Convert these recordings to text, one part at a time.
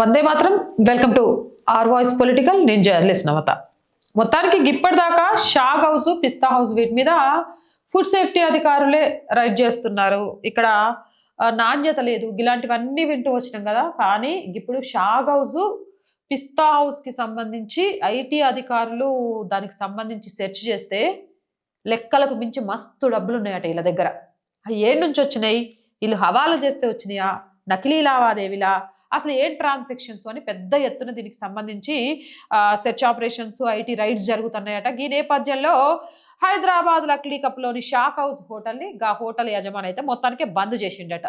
వందే మాత్రం. Welcome to R voice political నేను journalist నవత. మొత్తానికి ఇప్పటిదాకా షాగ్ హౌస్ పిస్తా హౌస్ వీటి మీద ఫుడ్ సేఫ్టీ అధికారులే రైడ్ చేస్తున్నారు. ఇక్కడ నాణ్యత లేదు. ఇలాంటివన్నీ వింటూ వచ్చినాం కదా. కానీ ఇప్పుడు షాగ్ హౌస్ పిస్తా హౌస్కి సంబంధించి ఐటీ అధికారులు దానికి సంబంధించి సెర్చ్ చేస్తే లెక్కలకు మించి మస్తు డబ్బులు ఉన్నాయట వీళ్ళ దగ్గర. అవి ఏ నుంచి వచ్చినాయి. వీళ్ళు హవాలా చేస్తే వచ్చినాయా? నకిలీ లావాదేవీలా? అసలు ఏం ట్రాన్సాక్షన్స్ అని పెద్ద ఎత్తున దీనికి సంబంధించి సెర్చ్ ఆపరేషన్స్ ఐటీ రైడ్స్ జరుగుతున్నాయట. ఈ నేపథ్యంలో హైదరాబాద్ లక్లీ కప్లోని షాక్ హౌస్ హోటల్ని గా హోటల్ యజమాని అయితే మొత్తానికి బంద్ చేసిండట.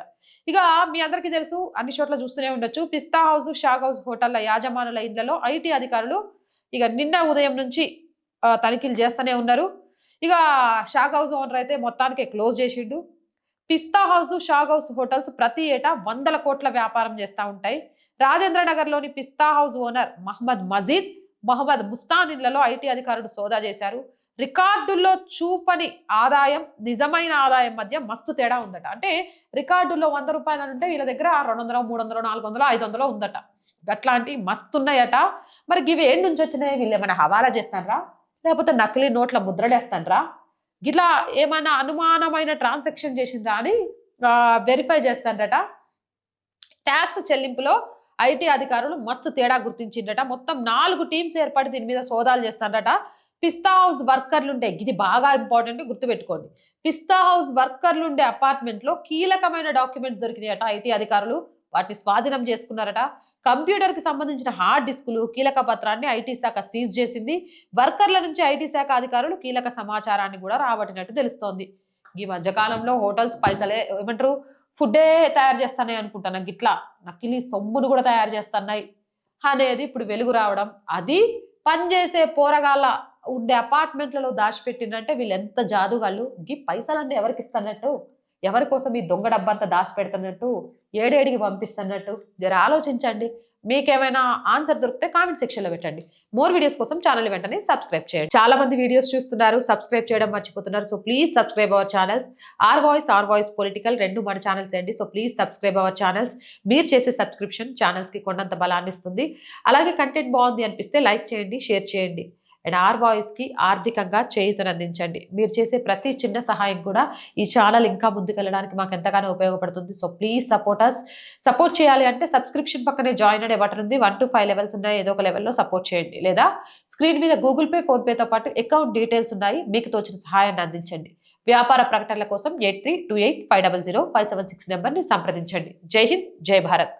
ఇక మీ అందరికీ తెలుసు అన్ని చోట్ల చూస్తూనే ఉండొచ్చు. పిస్తా హౌస్ షాక్ హౌస్ హోటళ్ళ యాజమానుల ఇళ్ళలో ఐటీ అధికారులు ఇక నిన్న ఉదయం నుంచి తనిఖీలు చేస్తూనే ఉన్నారు. ఇక షాక్ హౌస్ ఓనర్ అయితే మొత్తానికి క్లోజ్ చేసిండు. పిస్తా హౌస్ షాగ్ హౌస్ హోటల్స్ ప్రతి ఏటా వందల కోట్ల వ్యాపారం చేస్తూ ఉంటాయి. రాజేంద్ర నగర్లోని పిస్తా హౌస్ ఓనర్ మహమ్మద్ మజీద్ మహమ్మద్ ముస్తానిన్లలో ఐటీ అధికారులు సోదా చేశారు. రికార్డుల్లో చూపని ఆదాయం నిజమైన ఆదాయం మధ్య మస్తు తేడా ఉందట. అంటే రికార్డుల్లో వంద రూపాయలు అని ఉంటే వీళ్ళ దగ్గర రెండు వందలు మూడు వందలు నాలుగు వందలు ఐదు వందలు ఉందట. అట్లాంటి మస్తున్నాయట. మరి ఇవి ఏం నుంచి వచ్చినాయి? వీళ్ళు ఏమైనా హవాలా చేస్తానరా? లేకపోతే నకిలీ నోట్ల ముద్రలేస్తానరా? ఇట్లా ఏమైనా అనుమానమైన ట్రాన్సాక్షన్ చేసిందా అని వెరిఫై చేస్తాడట ట్యాక్స్ చెల్లింపులో ఐటీ అధికారులు మస్తు తేడా గుర్తించిండట మొత్తం నాలుగు టీమ్స్ ఏర్పడి దీని మీద సోదాలు చేస్తాడట పిస్తా హౌస్ వర్కర్లు ఉండే ఇది బాగా ఇంపార్టెంట్ గుర్తుపెట్టుకోండి. పిస్తా హౌస్ వర్కర్లు ఉండే అపార్ట్మెంట్లో కీలకమైన డాక్యుమెంట్స్ దొరికినాయట ఐటీ అధికారులు. వాటిని స్వాధీనం చేసుకున్నారట. కంప్యూటర్కి సంబంధించిన హార్డ్ డిస్కులు కీలక పత్రాన్ని ఐటీ శాఖ సీజ్ చేసింది. వర్కర్ల నుంచి ఐటీ శాఖ అధికారులు కీలక సమాచారాన్ని కూడా రాబట్టినట్టు తెలుస్తోంది. ఈ మధ్యకాలంలో హోటల్స్ పైసలే ఏమంటారు? ఫుడ్డే తయారు చేస్తానే అనుకుంటాను గిట్లా నకిలీ సొమ్మును కూడా తయారు చేస్తున్నాయి అనేది ఇప్పుడు వెలుగు రావడం. అది పనిచేసే పోరగాళ్ళ ఉండే అపార్ట్మెంట్లలో దాచిపెట్టిందంటే వీళ్ళు ఎంత జాదుగాళ్ళు ఈ పైసలన్నీ ఎవరికి ఇస్తానట్టు ఎవరి కోసం ఈ దొంగ డబ్బంతా దాచి పెడుతున్నట్టు ఏడేడికి పంపిస్తున్నట్టు? జర ఆలోచించండి. మీకేమైనా ఆన్సర్ దొరికితే కామెంట్ సెక్షన్లో పెట్టండి. మోర్ వీడియోస్ కోసం ఛానల్ వెంటనే సబ్స్క్రైబ్ చేయండి. చాలా మంది వీడియోస్ చూస్తున్నారు సబ్స్క్రైబ్ చేయడం మర్చిపోతున్నారు. So please subscribe our channels. R voice R voice political రెండు మన ఛానల్స్ అండి. So please subscribe our channels. మీరు చేసే సబ్స్క్రిప్షన్ ఛానల్స్కి కొండంత బలాన్ని ఇస్తుంది అలాగే కంటెంట్ బాగుంది అనిపిస్తే లైక్ చేయండి షేర్ చేయండి. అండ్ ఆర్ వాయిస్కి ఆర్థికంగా చేయుతనందించండి. మీరు చేసే ప్రతి చిన్న సహాయం కూడా ఈ ఛానల్ ఇంకా ముందుకెళ్ళడానికి మాకు ఎంతగానో ఉపయోగపడుతుంది. So please support us support చేయాలి అంటే సబ్స్క్రిప్షన్ పక్కనే జాయిన్ అనే బటన్ ఉంది. వన్ టు ఫైవ్ లెవెల్స్ ఉన్నాయి. ఏదో ఒక లెవెల్లో సపోర్ట్ చేయండి. లేదా స్క్రీన్ మీద గూగుల్ పే ఫోన్పేతో పాటు అకౌంట్ డీటెయిల్స్ ఉన్నాయి. మీకు తోచిన సహాయాన్ని అందించండి. వ్యాపార ప్రకటనల కోసం eight three two eight five double zero five seven six నెంబర్ని సంప్రదించండి. జై హింద్ జై భారత్.